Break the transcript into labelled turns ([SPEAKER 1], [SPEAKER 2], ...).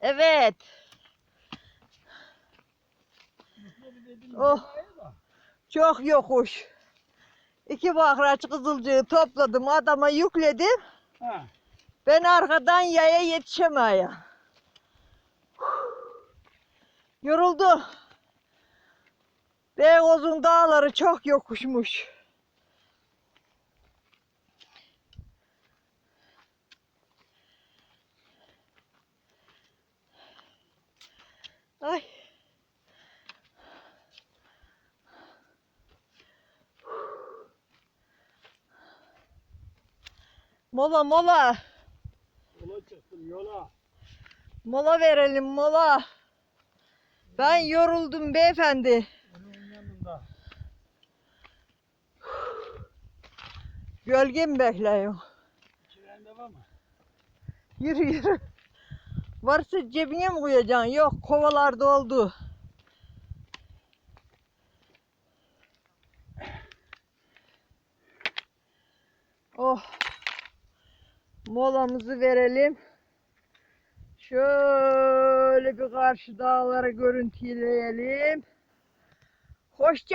[SPEAKER 1] Evet. Oh. Çok yokuş. İki bakraç kızılcığı topladım. Adama yükledim.
[SPEAKER 2] Ha.
[SPEAKER 1] Ben arkadan yaya yetişemeye. Yoruldu. Beykoz'un dağları çok yokuşmuş. Ay. Mola mola.
[SPEAKER 2] Yola çıktım yola.
[SPEAKER 1] Mola verelim mola. Ben yoruldum beyefendi.
[SPEAKER 2] Onun yanında.
[SPEAKER 1] Gölge mi bekliyor?
[SPEAKER 2] Çivrende var mı?
[SPEAKER 1] Yürü yürü. Varsa cebine mi koyacaksın? Yok kovalar doldu. Oh. Molamızı verelim. Şöyle bir karşı dağları görüntüleyelim. Hoşça